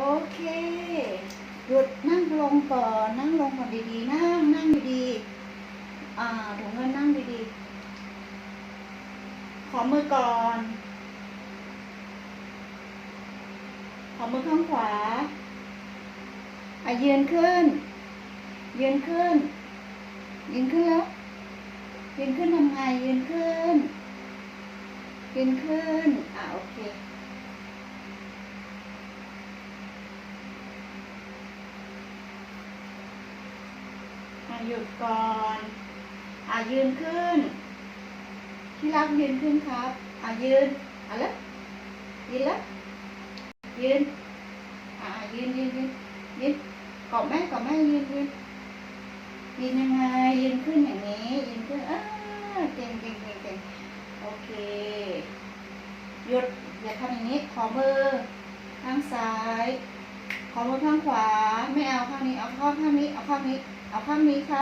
โอเค หยุดนั่งลงก่อน นั่งลงก่อนดีๆ นั่ง นั่งดีๆ อ่าถุงเงินนั่งดีๆ ขอมือก่อน ขอมือข้างขวาอะยืนขึ้น ยืนขึ้น ยืนขึ้นแล้ว ยืนขึ้นทำไง ยืนขึ้น ยืนขึ้น อะโอเค หยุดก่อนอะยืนขึ้น ที่รักยืนขึ้นครับอะยืนอะแล้วยืนแล้วยืนอะยืนยืนยืนยืนกอบแม่กอบแม่ยืนยืนยืนยังไงยืนขึ้นอย่างนี้ยืนขึ้นอ่าเก่งเก่งเก่งเก่งโอเคหยุดอย่าทำอย่างนี้ขอมือข้างซ้ายขอมือข้างขวา ไม่เอาข้างนี้เอาข้างข้างนี้เอาข้างนี้ เอาข้างนี้ค่ะ